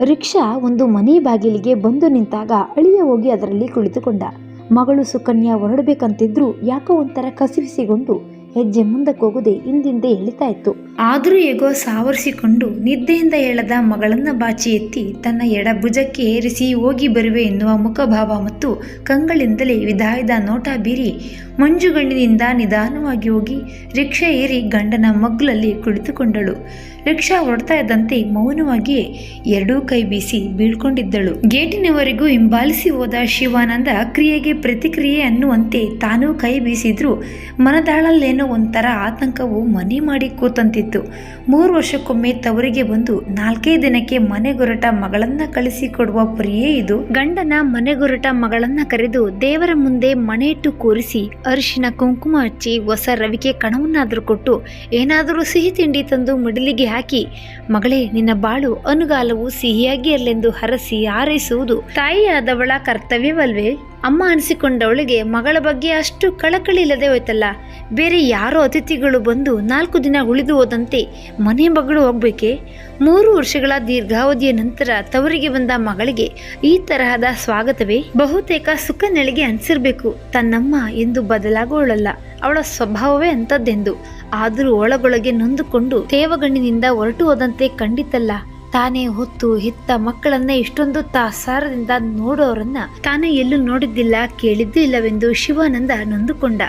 Rickshaw ಒಂದು ಮನೆ ಬಾಗಿಲಿಗೆ ಬಂದು ನಿಂತಾಗ ಅಳಿಯ ಹೋಗಿ ಅದರಲ್ಲಿ ಕುಳಿತುಕೊಂಡ. ಮಗಳು ಸುಕನ್ಯಾ ಹೊರಡಬೇಕಂತಿದ್ರು ಯಾಕೋ ಒಂಥರ ಕಸಿವಿಸಿಗೊಂಡು ಹೆಜ್ಜೆ ಮುಂದಕ್ಕೆ ಹೋಗದೆ ಹಿಂದಿಂದೆ ಎಳಿತಾ ಇತ್ತು. ಆದರೂ ಹೇಗೋ ಸಾವರಿಸಿಕೊಂಡು ನಿದ್ದೆಯಿಂದ ಎಳೆದ ಮಗಳನ್ನ ಬಾಚಿ ಎತ್ತಿ ತನ್ನ ಎಡ ಭುಜಕ್ಕೆ ಏರಿಸಿ ಹೋಗಿ ಬರುವೆ ಎನ್ನುವ ಮುಖಭಾವ ಮತ್ತು ಕಂಗಳಿಂದಲೇ ವಿದಾಯದ ನೋಟ ಬೀರಿ ಮಂಜುಗಣ್ಣಿನಿಂದ ನಿಧಾನವಾಗಿ ಹೋಗಿ ರಿಕ್ಷಾ ಏರಿ ಗಂಡನ ಮಗ್ಲಲ್ಲಿ ಕುಳಿತುಕೊಂಡಳು. ರಿಕ್ಷಾ ಹೊರಡ್ತಾ ಇದ್ದಂತೆ ಮೌನವಾಗಿಯೇ ಎರಡೂ ಕೈ ಬೀಸಿ ಬೀಳ್ಕೊಂಡಿದ್ದಳು. ಗೇಟಿನವರೆಗೂ ಹಿಂಬಾಲಿಸಿ ಹೋದ ಶಿವಾನಂದ ಕ್ರಿಯೆಗೆ ಪ್ರತಿಕ್ರಿಯೆ ಅನ್ನುವಂತೆ ತಾನೂ ಕೈ ಬೀಸಿದ್ರೂ ಮನದಾಳಲ್ಲೇನೋ ಒಂಥರ ಆತಂಕವು ಮನೆ ಮಾಡಿ ಕೂತಂತಿತ್ತು. ಮೂರು ವರ್ಷಕ್ಕೊಮ್ಮೆ ತವರಿಗೆ ಬಂದು ನಾಲ್ಕೇ ದಿನಕ್ಕೆ ಮನೆಗೊರಟ ಮಗಳನ್ನ ಕಳಿಸಿಕೊಡುವ ಪ್ರಿಯೇ ಇದು. ಗಂಡನ ಮನೆಗೊರಟ ಮಗಳನ್ನ ಕರೆದು ದೇವರ ಮುಂದೆ ಮನೆಯಿಟ್ಟು ಕೂರಿಸಿ ಅರಿಶಿನ ಕುಂಕುಮ ಹಚ್ಚಿ ಹೊಸ ರವಿಕೆ ಕಣವನ್ನಾದರೂ ಕೊಟ್ಟು ಏನಾದರೂ ಸಿಹಿ ತಿಂಡಿ ತಂದು ಮಡಿಲಿಗೆ ಹಾಕಿ, ಮಗಳೇ, ನಿನ್ನ ಬಾಳು ಅನುಗಾಲವು ಸಿಹಿಯಾಗಿ ಅಲ್ಲೆಂದು ಹರಸಿ ಹಾರೈಸುವುದು. ತಾಯಿಯಾದವಳ ಕರ್ತವ್ಯವಲ್ವೇ? ಅಮ್ಮ ಅನಿಸಿಕೊಂಡವಳಿಗೆ, ಮಗಳ ಬಗ್ಗೆ ಅಷ್ಟು ಕಳಕಳಿ ಇಲ್ಲದೆ ಹೋಯ್ತಲ್ಲ. ಬೇರೆ ಯಾರೋ ಅತಿಥಿಗಳು ಬಂದು ನಾಲ್ಕು ದಿನ ಉಳಿದು ಹೋದಂತೆ ಮನೆ ಮಗಳು ಹೋಗ್ಬೇಕೆ? ಮೂರು ವರ್ಷಗಳ ದೀರ್ಘಾವಧಿಯ ನಂತರ ತವರಿಗೆ ಬಂದ ಮಗಳಿಗೆ ಈ ತರಹದ ಸ್ವಾಗತವೇ. ಬಹುತೇಕ ಸುಖನೆಳೆಗೆ ಅನಿಸಿರ್ಬೇಕು. ತನ್ನಮ್ಮ ಎಂದು ಬದಲಾಗುವಳಲ್ಲ ಅವಳ ಸ್ವಭಾವವೇ ಅಂಥದ್ದೆಂದು. ಆದರೂ ಒಳಗೊಳಗೆ ನೊಂದುಕೊಂಡು ತೇವಗಣ್ಣಿನಿಂದ ಹೊರಟು ಹೋದಂತೆ ಕಂಡಿತಲ್ಲ ತಾನೇ ಹೊತ್ತು ಹೆತ್ತ ಮಕ್ಕಳನ್ನ ಇಷ್ಟೊಂದು ತಾಸಾರದಿಂದ ನೋಡೋರನ್ನ ತಾನೇ ಎಲ್ಲೂ ನೋಡಿದ್ದಿಲ್ಲ ಕೇಳಿದ್ದೂ ಇಲ್ಲವೆಂದು ಶಿವಾನಂದ ನೊಂದುಕೊಂಡ.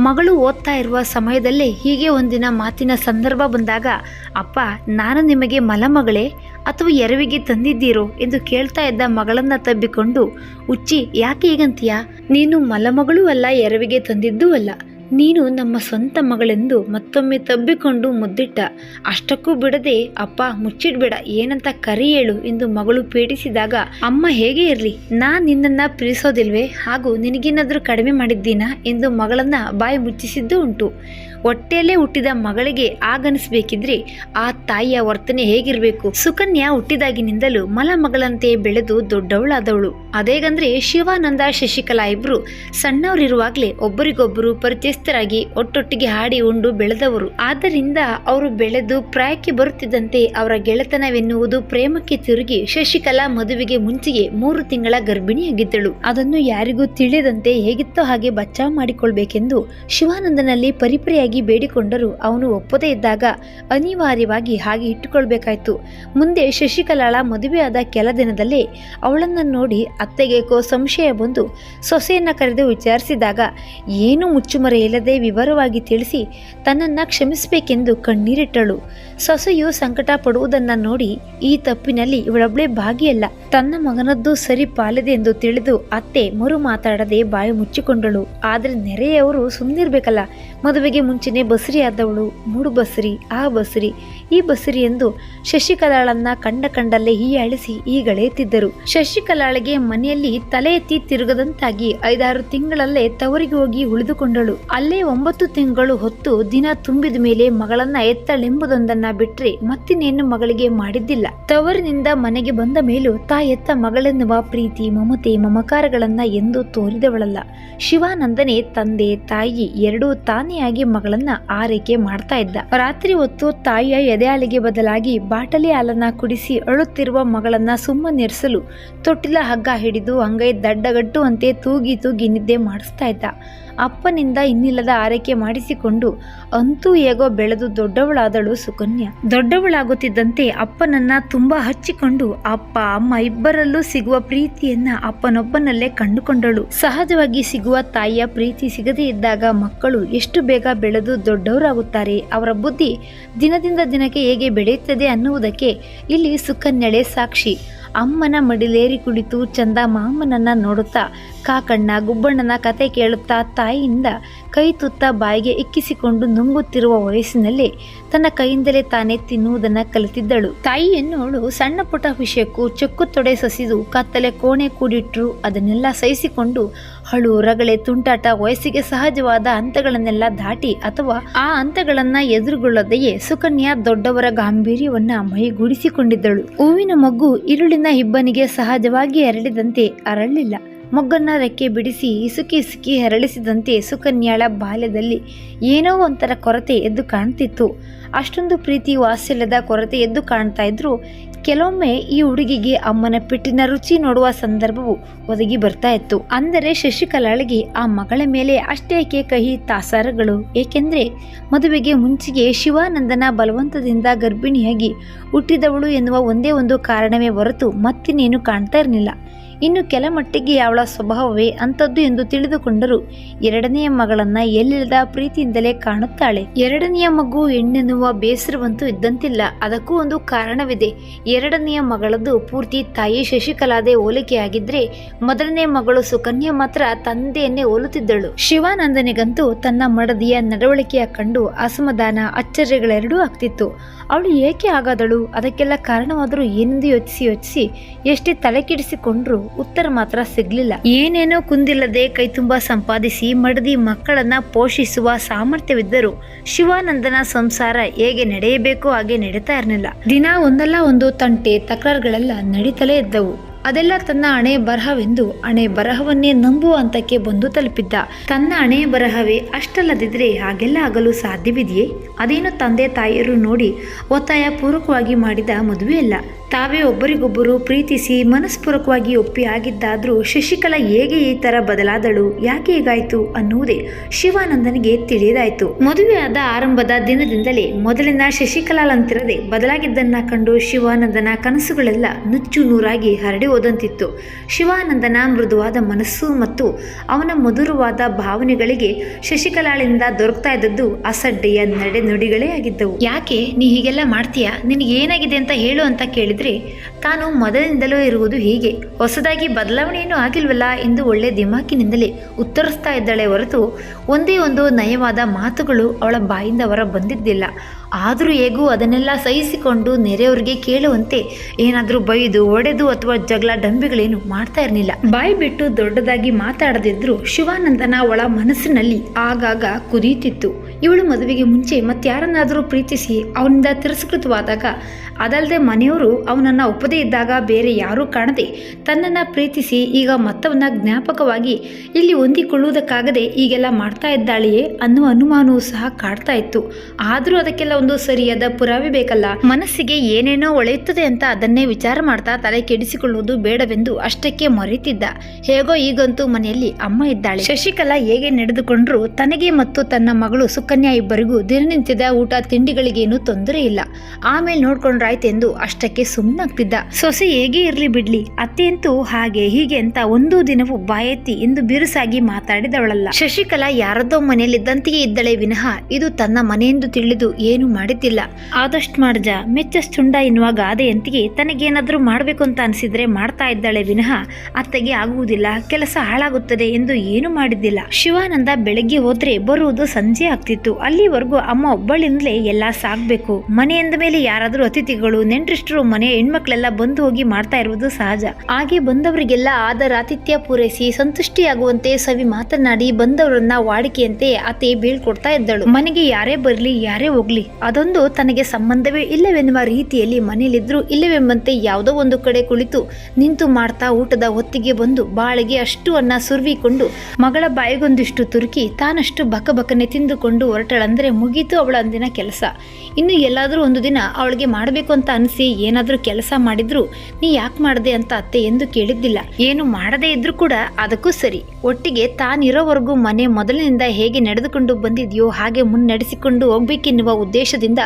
ಮಗಳು ಓದ್ತಾ ಇರುವ ಸಮಯದಲ್ಲೇ ಹೀಗೆ ಒಂದಿನ ಮಾತಿನ ಸಂದರ್ಭ ಬಂದಾಗ, ಅಪ್ಪ, ನಾನು ನಿಮಗೆ ಮಲಮಗಳೇ, ಅಥವಾ ಎರವಿಗೆ ತಂದಿದ್ದೀರೋ? ಎಂದು ಕೇಳ್ತಾ ಇದ್ದ ಮಗಳನ್ನ ತಬ್ಬಿಕೊಂಡು, ಉಚ್ಚಿ, ಯಾಕೆ ಹೀಗಂತೀಯ? ನೀನು ಮಲಮಗಳೂ ಅಲ್ಲ, ಎರವಿಗೆ ತಂದಿದ್ದೂ ಅಲ್ಲ. ನೀನು ನಮ್ಮ ಸ್ವಂತ ಮಗಳೆಂದು ಮತ್ತೊಮ್ಮೆ ತಬ್ಬಿಕೊಂಡು ಮುದ್ದಿಟ್ಟ. ಅಷ್ಟಕ್ಕೂ ಬಿಡದೆ, ಅಪ್ಪ, ಮುಚ್ಚಿಡ್ಬೇಡ, ಏನಂತ ಕರಿ ಹೇಳು ಎಂದು ಮಗಳು ಪೀಡಿಸಿದಾಗ, ಅಮ್ಮ, ಹೇಗೆ ಇರಲಿ? ನಾ ನಿನ್ನನ್ನ ಪ್ರೀತಿಸೋದಿಲ್ವೇ ಹಾಗೂ ನಿನಗೇನಾದರೂ ಕಡಿಮೆ ಮಾಡಿದ್ದೀನಾ? ಎಂದು ಮಗಳನ್ನ ಬಾಯಿ ಮುಚ್ಚಿಸಿದ್ದು ಉಂಟು. ಹೊಟ್ಟೆಯಲ್ಲೇ ಹುಟ್ಟಿದ ಮಗಳಿಗೆ ಆಗನಿಸ್ಬೇಕಿದ್ರೆ ಆ ತಾಯಿಯ ವರ್ತನೆ ಹೇಗಿರಬೇಕು? ಸುಕನ್ಯಾ ಹುಟ್ಟಿದಾಗಿನಿಂದಲೂ ಮಲ ಮಗಳಂತೆ ಬೆಳೆದು ದೊಡ್ಡವಳಾದವಳು. ಅದೇಗಂದ್ರೆ ಶಿವಾನಂದ ಶಶಿಕಲಾ ಇಬ್ರು ಸಣ್ಣವರಿರುವಾಗಲೇ ಒಬ್ಬರಿಗೊಬ್ಬರು ಪರಿಚಯಸ್ಥರಾಗಿ ಒಟ್ಟೊಟ್ಟಿಗೆ ಹಾಡಿ ಉಂಡು ಬೆಳೆದವರು. ಆದ್ದರಿಂದ ಅವರು ಬೆಳೆದು ಪ್ರಾಯಕ್ಕೆ ಬರುತ್ತಿದ್ದಂತೆ ಅವರ ಗೆಳೆತನವೆನ್ನುವುದು ಪ್ರೇಮಕ್ಕೆ ತಿರುಗಿ ಶಶಿಕಲಾ ಮದುವೆಗೆ ಮುಂಚೆಗೆ ಮೂರು ತಿಂಗಳ ಗರ್ಭಿಣಿಯಾಗಿದ್ದಳು. ಅದನ್ನು ಯಾರಿಗೂ ತಿಳಿಯದಂತೆ ಹೇಗಿತ್ತೋ ಹಾಗೆ ಬಚಾವ್ ಮಾಡಿಕೊಳ್ಬೇಕೆಂದು ಶಿವಾನಂದನಲ್ಲಿ ಪರಿಪರಿಯಾಗಿ ಬೇಡಿಕೊಂಡರೂ ಅವನು ಒಪ್ಪದೇ ಇದ್ದಾಗ ಅನಿವಾರ್ಯವಾಗಿ ಹಾಗೆ ಇಟ್ಟುಕೊಳ್ಬೇಕಾಯ್ತು. ಮುಂದೆ ಶಶಿಕಲಾಳ ಮದುವೆಯಾದ ಕೆಲ ದಿನದಲ್ಲೇ ಅವಳನ್ನು ನೋಡಿ ಅತ್ತೆಗೇಕೋ ಸಂಶಯ ಬಂದು ಸೊಸೆಯನ್ನು ಕರೆದು ವಿಚಾರಿಸಿದಾಗ ಏನೂ ಮುಚ್ಚುಮರೆ ಇಲ್ಲದೆ ವಿವರವಾಗಿ ತಿಳಿಸಿ ತನ್ನನ್ನು ಕ್ಷಮಿಸಬೇಕೆಂದು ಕಣ್ಣೀರಿಟ್ಟಳು. ಸೊಸೆಯು ಸಂಕಟ ಪಡುವುದನ್ನು ನೋಡಿ ಈ ತಪ್ಪಿನಲ್ಲಿ ಇವಳೊಬ್ಬಳೇ ಭಾಗಿಯಲ್ಲ. ತನ್ನ ಮಗನದ್ದು ಸರಿ ಪಾಲಿದೆ ಎಂದು ತಿಳಿದು ಅತ್ತೆ ಮರು ಮಾತಾಡದೆ ಬಾಯಿ ಮುಚ್ಚಿಕೊಂಡಳು. ಆದರೆ ನೆರೆಯವರು ಸುಮ್ಮನಿರ್ಬೇಕಲ್ಲ ಮದುವೆಗೆ ಮುಂಚೆನೆ ಬಸರಿ ಆದವಳು. ಮೂಡು ಬಸರಿ ಆ ಬಸರಿ ಈ ಬಸರಿ ಎಂದು ಶಶಿಕಲಾಳನ್ನ ಕಂಡ ಕಂಡಲ್ಲೇ ಹೀಯಾಳಿಸಿ ಈಗಳೆಯುತ್ತಿದ್ದರು ಶಶಿಕಲಾಳಿಗೆ ಮನೆಯಲ್ಲಿ ತಲೆ ಎತ್ತಿ ತಿರುಗದಂತಾಗಿ ಐದಾರು ತಿಂಗಳಲ್ಲೇ ತವರಿಗೆ ಹೋಗಿ ಉಳಿದುಕೊಂಡಳು. ಅಲ್ಲೇ ಒಂಬತ್ತು ತಿಂಗಳು ಹೊತ್ತು ದಿನ ತುಂಬಿದ ಮೇಲೆ ಮಗಳನ್ನ ಎತ್ತಳೆಂಬುದೊಂದನ್ನ ಬಿಟ್ಟರೆ ಮತ್ತಿನ್ನೇನು ಮಗಳಿಗೆ ಮಾಡಿದ್ದಿಲ್ಲ. ತವರಿನಿಂದ ಮನೆಗೆ ಬಂದ ಮೇಲೂ ತಾ ಎತ್ತ ಮಗಳೆನ್ನುವ ಪ್ರೀತಿ, ಮಮತೆ, ಮಮಕಾರಗಳನ್ನ ಎಂದು ತೋರಿದವಳಲ್ಲ. ಶಿವಾನಂದನೇ ತಂದೆ, ತಾಯಿ ಎರಡೂ ತಾನೇ ಆಗಿ ಮಗಳನ್ನ ಆರೈಕೆ ಮಾಡ್ತಾ ಇದ್ದ. ರಾತ್ರಿ ಹೊತ್ತು ತಾಯಿಯ ಎದೆಹಾಲಿಗೆ ಬದಲಾಗಿ ಬಾಟಲಿ ಹಾಲನ್ನ ಕುಡಿಸಿ ಅಳುತ್ತಿರುವ ಮಗಳನ್ನ ಸುಮ್ಮನಿರಿಸಲು ತೊಟ್ಟಿಲ ಹಗ್ಗ ಹಿಡಿದು ಅಂಗೈ ದಡ್ಡಗಟ್ಟುವಂತೆ ತೂಗಿ ತೂಗಿ ನಿದ್ದೆ ಮಾಡಿಸ್ತಾ ಇದ್ದ. ಅಪ್ಪನಿಂದ ಇನ್ನಿಲ್ಲದ ಆರೈಕೆ ಮಾಡಿಸಿಕೊಂಡು ಅಂತೂ ಹೇಗೋ ಬೆಳೆದು ದೊಡ್ಡವಳಾದಳು ಸುಕನ್ಯಾ. ದೊಡ್ಡವಳಾಗುತ್ತಿದ್ದಂತೆ ಅಪ್ಪನನ್ನ ತುಂಬಾ ಹಚ್ಚಿಕೊಂಡು ಅಪ್ಪ, ಅಮ್ಮ ಇಬ್ಬರಲ್ಲೂ ಸಿಗುವ ಪ್ರೀತಿಯನ್ನ ಅಪ್ಪನೊಬ್ಬನಲ್ಲೇ ಕಂಡುಕೊಂಡಳು. ಸಹಜವಾಗಿ ಸಿಗುವ ತಾಯಿಯ ಪ್ರೀತಿ ಸಿಗದೇ ಇದ್ದಾಗ ಮಕ್ಕಳು ಎಷ್ಟು ಬೇಗ ಬೆಳೆದು ದೊಡ್ಡವರಾಗುತ್ತಾರೆ, ಅವರ ಬುದ್ಧಿ ದಿನದಿಂದ ದಿನಕ್ಕೆ ಹೇಗೆ ಬೆಳೆಯುತ್ತದೆ ಅನ್ನುವುದಕ್ಕೆ ಇಲ್ಲಿ ಸುಕನ್ಯಳೆ ಸಾಕ್ಷಿ. ಅಮ್ಮನ ಮಡಿಲೇರಿ ಕುಳಿತು ಚಂದ ಮಾಮನನ್ನ ನೋಡುತ್ತಾ ಕಾಕಣ್ಣ ಗುಬ್ಬಣ್ಣನ ಕತೆ ಕೇಳುತ್ತಾ ತಾಯಿಯಿಂದ ಕೈ ತುತ್ತ ಬಾಯಿಗೆ ಇಕ್ಕಿಸಿಕೊಂಡು ನುಂಗುತ್ತಿರುವ ವಯಸ್ಸಿನಲ್ಲೇ ತನ್ನ ಕೈಯಿಂದಲೇ ತಾನೇ ತಿನ್ನುವುದನ್ನು ಕಲಿತಿದ್ದಳು. ತಾಯಿಯನ್ನುವಳು ಸಣ್ಣ ಪುಟ್ಟ ವಿಷಯಕ್ಕೂ ಚೊಕ್ಕು ತೊಡೆ ಸಸಿದು ಕತ್ತಲೆ ಕೋಣೆ ಕೂಡಿಟ್ರು ಅದನ್ನೆಲ್ಲ ಸಹಿಸಿಕೊಂಡು ಹಳು ರಗಳೆ ತುಂಟಾಟ ವಯಸ್ಸಿಗೆ ಸಹಜವಾದ ಹಂತಗಳನ್ನೆಲ್ಲ ದಾಟಿ ಅಥವಾ ಆ ಹಂತಗಳನ್ನು ಎದುರುಗೊಳ್ಳದೆಯೇ ಸುಕನ್ಯಾ ದೊಡ್ಡವರ ಗಾಂಭೀರ್ಯವನ್ನ ಮೈಗೂಡಿಸಿಕೊಂಡಿದ್ದಳು. ಹೂವಿನ ಮಗು ಇರುಳಿನ ಇಬ್ಬನಿಗೆ ಸಹಜವಾಗಿ ಅರಳಿದಂತೆ ಅರಳಿಲ್ಲ. ಮೊಗ್ಗನ್ನ ರೆಕ್ಕೆ ಬಿಡಿಸಿ ಇಸುಕಿ ಇಸುಕಿ ಹೆರಳಿಸಿದಂತೆ ಸುಕನ್ಯಾಳ ಬಾಲ್ಯದಲ್ಲಿ ಏನೋ ಒಂಥರ ಕೊರತೆ ಎದ್ದು ಕಾಣ್ತಿತ್ತು. ಅಷ್ಟೊಂದು ಪ್ರೀತಿ ವಾತ್ಸಲ್ಯದ ಕೊರತೆ ಎದ್ದು ಕಾಣ್ತಾ ಇದ್ರು. ಕೆಲವೊಮ್ಮೆ ಈ ಹುಡುಗಿಗೆ ಅಮ್ಮನ ಪಿಟ್ಟಿನ ರುಚಿ ನೋಡುವ ಸಂದರ್ಭವು ಒದಗಿ ಬರ್ತಾ ಇತ್ತು. ಅಂದರೆ ಶಶಿಕಲಾಳಿಗೆ ಆ ಮಗಳ ಮೇಲೆ ಅಷ್ಟೇಕೆ ಕಹಿ ತಾಸಾರಗಳು. ಏಕೆಂದರೆ ಮದುವೆಗೆ ಮುಂಚೆಗೆ ಶಿವಾನಂದನ ಬಲವಂತದಿಂದ ಗರ್ಭಿಣಿಯಾಗಿ ಹುಟ್ಟಿದವಳು ಎನ್ನುವ ಒಂದೇ ಒಂದು ಕಾರಣವೇ ಹೊರತು ಮತ್ತಿನ್ನೇನು ಕಾಣ್ತಾ ಇರಲಿಲ್ಲ. ಇನ್ನು ಕೆಲ ಮಟ್ಟಿಗೆ ಅವಳ ಸ್ವಭಾವವೇ ಅಂಥದ್ದು ಎಂದು ತಿಳಿದುಕೊಂಡರೂ ಎರಡನೆಯ ಮಗಳನ್ನ ಎಲ್ಲಿಲ್ಲದ ಪ್ರೀತಿಯಿಂದಲೇ ಕಾಣುತ್ತಾಳೆ. ಎರಡನೆಯ ಮಗು ಹೆಣ್ಣೆನ್ನುವ ಬೇಸರವಂತೂ ಇದ್ದಂತಿಲ್ಲ. ಅದಕ್ಕೂ ಒಂದು ಕಾರಣವಿದೆ. ಎರಡನೆಯ ಮಗಳದ್ದು ಪೂರ್ತಿ ತಾಯಿ ಶಶಿಕಲಾದೆ ಹೋಲಿಕೆಯಾಗಿದ್ರೆ, ಮೊದಲನೇ ಮಗಳು ಸುಕನ್ಯಾ ಮಾತ್ರ ತಂದೆಯನ್ನೇ ಹೋಲುತ್ತಿದ್ದಳು. ಶಿವಾನಂದನಿಗಂತೂ ತನ್ನ ಮಡದಿಯ ನಡವಳಿಕೆಯ ಕಂಡು ಅಸಮಾಧಾನ, ಅಚ್ಚರಿಗಳೆರಡೂ ಆಗ್ತಿತ್ತು. ಅವಳು ಏಕೆ ಆಗಾದಳು ಅದಕ್ಕೆಲ್ಲ ಕಾರಣವಾದರೂ ಏನೆಂದು ಯೋಚಿಸಿ ಯೋಚಿಸಿ ಎಷ್ಟೇ ತಲೆ ಕೆಡಿಸಿಕೊಂಡ್ರು ಉತ್ತರ ಮಾತ್ರ ಸಿಗ್ಲಿಲ್ಲ. ಏನೇನೋ ಕುಂದಿಲ್ಲದೆ ಕೈತುಂಬ ಸಂಪಾದಿಸಿ ಮಡದಿ ಮಕ್ಕಳನ್ನ ಪೋಷಿಸುವ ಸಾಮರ್ಥ್ಯವಿದ್ದರೂ ಶಿವಾನಂದನ ಸಂಸಾರ ಹೇಗೆ ನಡೆಯಬೇಕು ಹಾಗೆ ನಡೀತಾ ಇರಲಿಲ್ಲ. ದಿನ ಒಂದಲ್ಲ ಒಂದು ತಂಟೆ ತಕರಾರುಗಳೆಲ್ಲ ನಡೀತಲೇ ಇದ್ದವು. ಅದೆಲ್ಲ ತನ್ನ ಹಣೆ ಬರಹವೆಂದು, ಹಣೆ ಬರಹವನ್ನೇ ನಂಬುವ ಹಂತಕ್ಕೆ ಬಂದು ತಲುಪಿದ್ದ. ತನ್ನ ಹಣೆ ಬರಹವೇ ಅಷ್ಟಲ್ಲದಿದ್ರೆ ಹಾಗೆಲ್ಲ ಆಗಲು ಸಾಧ್ಯವಿದೆಯೇ? ಅದೇನು ತಂದೆ ತಾಯಿಯರು ನೋಡಿ ಒತ್ತಾಯ ಪೂರ್ವಕವಾಗಿ ಮಾಡಿದ ಮದುವೆಯಲ್ಲ ತಾವೇ ಒಬ್ಬರಿಗೊಬ್ಬರು ಪ್ರೀತಿಸಿ ಮನಸ್ಪೂರ್ವಕವಾಗಿ ಒಪ್ಪಿ ಆಗಿದ್ದಾದ್ರೂ ಶಶಿಕಲಾ ಹೇಗೆ ಈ ಥರ ಬದಲಾದಳು, ಯಾಕೆ ಹೀಗಾಯ್ತು ಅನ್ನುವುದೇ ಶಿವಾನಂದನಿಗೆ ತಿಳಿಯದಾಯ್ತು. ಮದುವೆಯಾದ ಆರಂಭದ ದಿನದಿಂದಲೇ ಮೊದಲಿನ ಶಶಿಕಲಾಲಂತಿರದೆ ಬದಲಾಗಿದ್ದನ್ನ ಕಂಡು ಶಿವಾನಂದನ ಕನಸುಗಳೆಲ್ಲ ನುಚ್ಚು ನೂರಾಗಿ ಹರಡಿ ಹೋದಂತಿತ್ತು ಶಿವಾನಂದನ ಮೃದುವಾದ ಮನಸ್ಸು ಮತ್ತು ಅವನ ಮಧುರವಾದ ಭಾವನೆಗಳಿಗೆ ಶಶಿಕಲಾಳಿಂದ ದೊರಕ್ತಾ ಇದ್ದದ್ದು ಅಸಡ್ಡೆಯ ನಡೆ ನುಡಿಗಳೇ ಆಗಿದ್ದವು. ಯಾಕೆ? ನೀ ಹೀಗೆಲ್ಲ ಮಾಡ್ತೀಯಾ? ನಿನಗೆ ಏನಾಗಿದೆ ಅಂತ ಹೇಳು ಅಂತ ಕೇಳಿದ್ರೆ, ತಾನು ಮೊದಲಿನಿಂದಲೂ ಇರುವುದು ಹೀಗೆ. ಹೊಸದಾಗಿ ಬದಲಾವಣೆಯೇನೂ ಆಗಿಲ್ವಲ್ಲ? ಎಂದು ಒಳ್ಳೆ ದಿಮಾಕಿನಿಂದಲೇ ಉತ್ತರಿಸ್ತಾ ಇದ್ದಾಳೆ ಹೊರತು, ಒಂದೇ ಒಂದು ನಯವಾದ ಮಾತುಗಳು ಅವಳ ಬಾಯಿಂದ ಹೊರ ಬಂದಿದ್ದಿಲ್ಲ. ಆದರೂ ಹೇಗೂ ಅದನ್ನೆಲ್ಲ ಸಹಿಸಿಕೊಂಡು ನೆರೆಯವರಿಗೆ ಕೇಳುವಂತೆ ಏನಾದರೂ ಬೈದು, ಒಡೆದು ಅಥವಾ ಜಗಳ ಡಂಬಿಗಳೇನು ಮಾಡ್ತಾ ಇರಲಿಲ್ಲ. ಬಾಯಿ ಬಿಟ್ಟು ದೊಡ್ಡದಾಗಿ ಮಾತಾಡದಿದ್ರು ಶಿವಾನಂದನ ಒಳ ಮನಸ್ಸಿನಲ್ಲಿ ಆಗಾಗ ಕುದಿಯುತ್ತಿತ್ತು ಇವಳು ಮದುವೆಗೆ ಮುಂಚೆ ಮತ್ತಾರನ್ನಾದರೂ ಪ್ರೀತಿಸಿ ಅವನಿಂದ ತಿರಸ್ಕೃತವಾದಾಗ, ಅದಲ್ಲದೆ ಮನೆಯವರು ಅವನನ್ನು ಒಪ್ಪದೇ ಇದ್ದಾಗ ಬೇರೆ ಯಾರೂ ಕಾಣದೆ ತನ್ನನ್ನು ಪ್ರೀತಿಸಿ ಈಗ ಮತ್ತವನ್ನ ಜ್ಞಾಪಕವಾಗಿ ಇಲ್ಲಿ ಹೊಂದಿಕೊಳ್ಳುವುದಕ್ಕಾಗದೆ ಈಗೆಲ್ಲ ಮಾಡ್ತಾ ಇದ್ದಾಳೆಯೇ ಅನ್ನುವ ಅನುಮಾನವೂ ಸಹ ಕಾಡ್ತಾ ಇತ್ತು. ಆದರೂ ಅದಕ್ಕೆಲ್ಲ ಒಂದು ಸರಿಯಾದ ಪುರಾವೆ ಬೇಕಲ್ಲ. ಮನಸ್ಸಿಗೆ ಏನೇನೋ ಒಳೆಯುತ್ತದೆ ಅಂತ ಅದನ್ನೇ ವಿಚಾರ ಮಾಡ್ತಾ ತಲೆ ಕೆಡಿಸಿಕೊಳ್ಳುವುದು ಬೇಡವೆಂದು ಅಷ್ಟಕ್ಕೆ ಮರೆತಿದ್ದ. ಹೇಗೋ ಈಗಂತೂ ಮನೆಯಲ್ಲಿ ಅಮ್ಮ ಇದ್ದಾಳೆ. ಶಶಿಕಲಾ ಹೇಗೆ ನಡೆದುಕೊಂಡ್ರು ತನಗೆ ಮತ್ತು ತನ್ನ ಮಗಳು ಸುಕನ್ಯಾ ಇಬ್ಬರಿಗೂ ದಿನನಿತ್ಯದ ಊಟ ತಿಂಡಿಗಳಿಗೇನು ತೊಂದರೆ ಇಲ್ಲ. ಆಮೇಲೆ ನೋಡ್ಕೊಂಡ್ರಾಯ್ತೆಂದು ಅಷ್ಟಕ್ಕೆ ಸುಮ್ಮನಾಗ್ತಿದ್ದ ಸೊಸೆ ಹೇಗೆ ಇರ್ಲಿ ಬಿಡ್ಲಿ, ಅತ್ತೆಯಂತೂ ಹಾಗೆ, ಹೀಗೆ ಅಂತ ಒಂದು ದಿನವೂ ಬಾಯೆತ್ತಿ ಎಂದು ಬಿರುಸಾಗಿ ಮಾತಾಡಿದವಳಲ್ಲ. ಶಶಿಕಲಾ ಯಾರದೋ ಮನೆಯಲ್ಲಿದ್ದಂತೆಯೇ ಇದ್ದಳೆ ವಿನಃ, ಇದು ತನ್ನ ಮನೆಯೆಂದು ತಿಳಿದು ಏನು ಮಾಡಿದ್ದಿಲ್ಲ. ಆದಷ್ಟು ಮಾಡ್ಜ ಮೆಚ್ಚಷ್ಟುಂಡ ಎನ್ನುವ ಗಾದೆಯಂತಿಗೆ ತನಗೇನಾದ್ರೂ ಮಾಡಬೇಕು ಅಂತ ಅನಿಸಿದ್ರೆ ಮಾಡ್ತಾ ಇದ್ದಾಳೆ ವಿನಃ, ಅತ್ತೆಗೆ ಆಗುವುದಿಲ್ಲ, ಕೆಲಸ ಹಾಳಾಗುತ್ತದೆ ಎಂದು ಏನು ಮಾಡಿದ್ದಿಲ್ಲ. ಶಿವಾನಂದ ಬೆಳಗ್ಗೆ ಹೋದ್ರೆ ಬರುವುದು ಸಂಜೆ ಅಲ್ಲಿವರೆಗೂ ಅಮ್ಮ ಒಬ್ಬಳಿಂದಲೇ ಎಲ್ಲ ಸಾಗ್ಬೇಕು ಮನೆ ಅಂದ ಮೇಲೆ ಯಾರಾದರೂ ಅತಿಥಿಗಳು, ನೆಂಟ್ರಿಷ್ಟರು, ಮನೆ ಹೆಣ್ಮಕ್ಳೆಲ್ಲ ಬಂದು ಹೋಗಿ ಮಾಡ್ತಾ ಇರುವುದು ಸಹಜ. ಹಾಗೆ ಬಂದವರಿಗೆಲ್ಲ ಆದರ ಆತಿಥ್ಯ ಪೂರೈಸಿ ಸಂತುಷ್ಟಿಯಾಗುವಂತೆ ಸವಿ ಮಾತನಾಡಿ ಬಂದವರನ್ನ ವಾಡಿಕೆಯಂತೆ ಆತೆ ಬೀಳ್ಕೊಡ್ತಾ ಇದ್ದಳು. ಮನೆಗೆ ಯಾರೇ ಬರಲಿ, ಯಾರೇ ಹೋಗ್ಲಿ, ಅದೊಂದು ತನಗೆ ಸಂಬಂಧವೇ ಇಲ್ಲವೆನ್ನುವ ರೀತಿಯಲ್ಲಿ ಮನೆಯಲ್ಲಿದ್ರು ಇಲ್ಲವೆಂಬಂತೆ ಯಾವುದೋ ಒಂದು ಕಡೆ ಕುಳಿತು ನಿಂತು ಮಾಡ್ತಾ ಊಟದ ಹೊತ್ತಿಗೆ ಬಂದು ಬಾಳಿಗೆ ಅಷ್ಟು ಅನ್ನ ಸುರ್ವಿಕೊಂಡು ಮಗಳ ಬಾಯಿಗೊಂದಿಷ್ಟು ತುರುಕಿ ತಾನಷ್ಟು ಬಕಬಕನೆ ತಿಂದುಕೊಂಡು ಹೊರಟಳಂದ್ರೆ ಮುಗೀತು ಅವಳ ಅಂದಿನ ಕೆಲಸ. ಇನ್ನು ಎಲ್ಲಾದರೂ ಒಂದು ದಿನ ಅವಳಿಗೆ ಮಾಡಬೇಕು ಅಂತ ಅನಿಸಿ ಏನಾದರೂ ಕೆಲಸ ಮಾಡಿದ್ರು, ನೀ ಯಾಕೆ ಮಾಡಿದೆ ಅಂತ ಅತ್ತೆ ಎಂದು ಕೇಳಿದ್ದಿಲ್ಲ. ಏನು ಮಾಡದೇ ಇದ್ರೂ ಕೂಡ ಅದಕ್ಕೂ ಸರಿ. ಒಟ್ಟಿಗೆ ತಾನಿರೋವರೆಗೂ ಮನೆ ಮೊದಲಿನಿಂದ ಹೇಗೆ ನಡೆದುಕೊಂಡು ಬಂದಿದೆಯೋ ಹಾಗೆ ಮುನ್ನಡೆಸಿಕೊಂಡು ಹೋಗ್ಬೇಕೆನ್ನುವ ಉದ್ದೇಶದಿಂದ